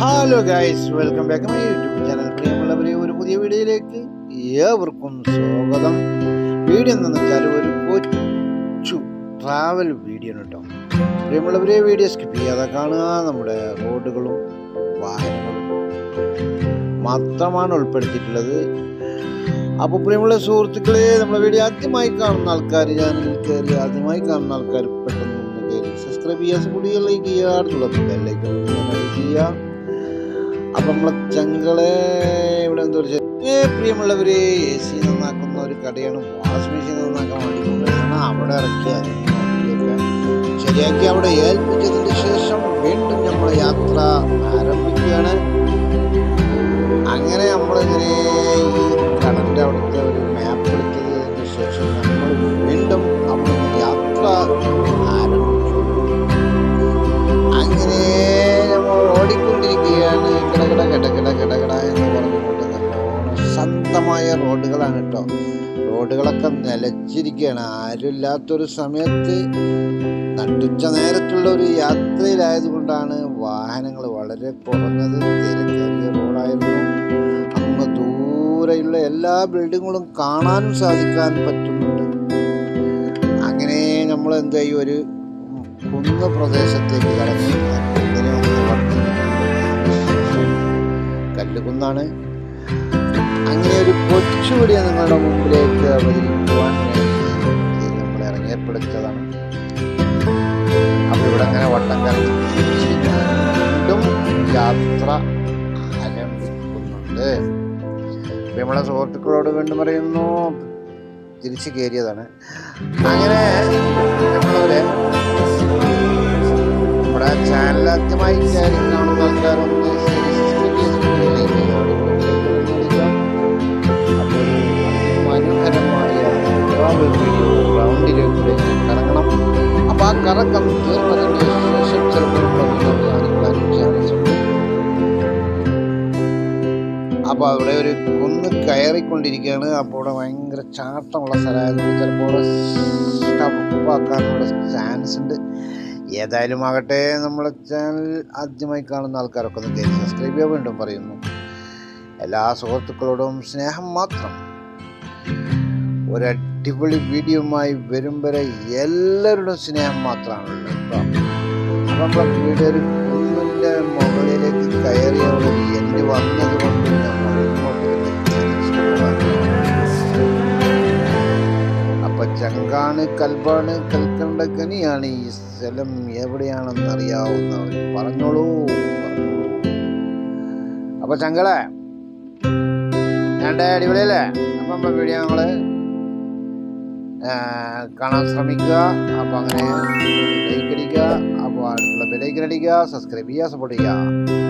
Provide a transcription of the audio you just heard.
Hello guys welcome back my YouTube channel പ്രിയമുള്ളവരെ ഒരു പുതിയ വീഡിയോയിലേക്ക് ഏവർക്കും സ്വാഗതം. വീഡിയോ എന്താണെന്ന് വെച്ചാൽ ഒരു കൊച്ചു ട്രാവൽ വീഡിയോ കേട്ടോ. പ്രിയമുള്ളവരെ വീഡിയോ സ്കിപ്പ് ചെയ്യാതെ കാണുക. നമ്മുടെ റോഡുകളും വാഹനങ്ങളും മാത്രമാണ് ഉൾപ്പെടുത്തിയിട്ടുള്ളത്. അപ്പോൾ പ്രിയമുള്ള സുഹൃത്തുക്കളെ നമ്മുടെ വീഡിയോ ആദ്യമായി കാണുന്ന ആൾക്കാർ ചാനലിൽ കയറി ആദ്യമായി കാണുന്ന ആൾക്കാർ പെട്ടെന്ന് സബ്സ്ക്രൈബ് ചെയ്യുക കൂടി ലൈക്ക് ചെയ്യുക. അടുത്തുള്ള ബെല്ലൈക്കൺ ചെയ്യുക. അപ്പം നമ്മളെ ചങ്കളെ ഇവിടെ എന്താ പ്രിയമുള്ളവര് എ സി നന്നാക്കുന്ന ഒരു കടയാണ്. വാഷിംഗ് മെഷീൻ നന്നാക്കാൻ വേണ്ടി കൊണ്ടുവരുന്നതാണ്. അവിടെ ഇറക്കിയത് ശരിയാക്കി അവിടെ ഏൽപ്പിച്ചതിന് ശേഷം വീണ്ടും നമ്മൾ യാത്ര ആരംഭിക്കുകയാണ്. അങ്ങനെ നമ്മളിങ്ങനെ ഈ കടലിന്റെ അവിടുത്തെ ഒരു മാപ്പ് എടുത്തതിന് ശേഷം നമ്മൾ വീണ്ടും അവിടെ യാത്ര ശാന്തമായ റോഡുകളാണ് കേട്ടോ. റോഡുകളൊക്കെ നിലച്ചിരിക്കുകയാണ്. ആരുമില്ലാത്തൊരു സമയത്ത് നട്ടുച്ച നേരത്തുള്ള ഒരു യാത്രയിലായതുകൊണ്ടാണ് വാഹനങ്ങൾ വളരെ കുറഞ്ഞത്. തിരക്കേറിയ റോഡായിരുന്നു. അങ്ങ് ദൂരെയുള്ള എല്ലാ ബിൽഡിങ്ങുകളും കാണാനും സാധിക്കാൻ പറ്റുന്നുണ്ട്. അങ്ങനെ നമ്മൾ എന്ത് ചെയ്യും? ഒരു കുന്ന് പ്രദേശത്തേക്ക് കടന്നു. കല്ലുകുന്നാണ്. അങ്ങനെ ഒരു കൊച്ചുപിടിയെ നിങ്ങളുടെ മുമ്പിലേക്ക് അവതരിക്കുവാൻ വേണ്ടി നമ്മൾ ഇറങ്ങിയപ്പെടുത്തതാണ് അപ്പോൾ ഇവിടെ അങ്ങനെ വട്ടം കറങ്ങി യാത്ര ആരംഭിക്കുന്നുണ്ട് നമ്മളെ സുഹൃത്തുക്കളോട് വീണ്ടും പറയുന്നു തിരിച്ചു കയറിയതാണ്. അങ്ങനെ നമ്മളവരെ നമ്മുടെ ചാനൽ ആദ്യമായി കാണുന്ന ആൾക്കാരൊന്ന് കറക്കം തീർന്നതിന് ശേഷം ചിലപ്പോൾ അപ്പോൾ അവിടെ ഒരു കുന്ന് കയറിക്കൊണ്ടിരിക്കുകയാണ്. അപ്പോൾ അവിടെ ഭയങ്കര ചാട്ടമുള്ള സ്ഥലമായതുകൊണ്ട് ചിലപ്പോൾ സ്റ്റപ്പാക്കാനുള്ള ചാൻസ് ഉണ്ട്. ഏതായാലും ആകട്ടെ നമ്മളെ ചാനൽ ആദ്യമായി കാണുന്ന ആൾക്കാരൊക്കെ ഒന്ന് കയറി സബ്സ്ക്രൈബ് ചെയ്യാൻ വീണ്ടും പറയുന്നു. എല്ലാ സുഹൃത്തുക്കളോടും സ്നേഹം മാത്രം. ഒരു അടിപൊളി വീഡിയോയുമായി വരും വരെ എല്ലാവരുടെ സ്നേഹം മാത്രമാണ് കേട്ടോ മുകളിലേക്ക് കയറി എന്റെ എന്നെ വന്നത് കൊണ്ട് നമ്മൾ അപ്പൊ ചങ്കാണ് കൽബാണ് കൽക്കണ്ട കനിയാണ് ഈ സ്ഥലം. എവിടെയാണെന്ന് അറിയാവുന്നവർ പറഞ്ഞോളൂ അപ്പൊ ചങ്കളെ ഞാൻ അടിപൊളിയല്ലേ? അപ്പം വീഡിയോ ഞങ്ങൾ കാണാൻ ശ്രമിക്കുക അപ്പോൾ അങ്ങനെ ലൈക്ക് അടിക്കുക അപ്പോൾ അടുത്തുള്ള ബെലൈക്കൻ അടിക്കുക സബ്സ്ക്രൈബ് ചെയ്യുക സപ്പോർട്ട് ചെയ്യുക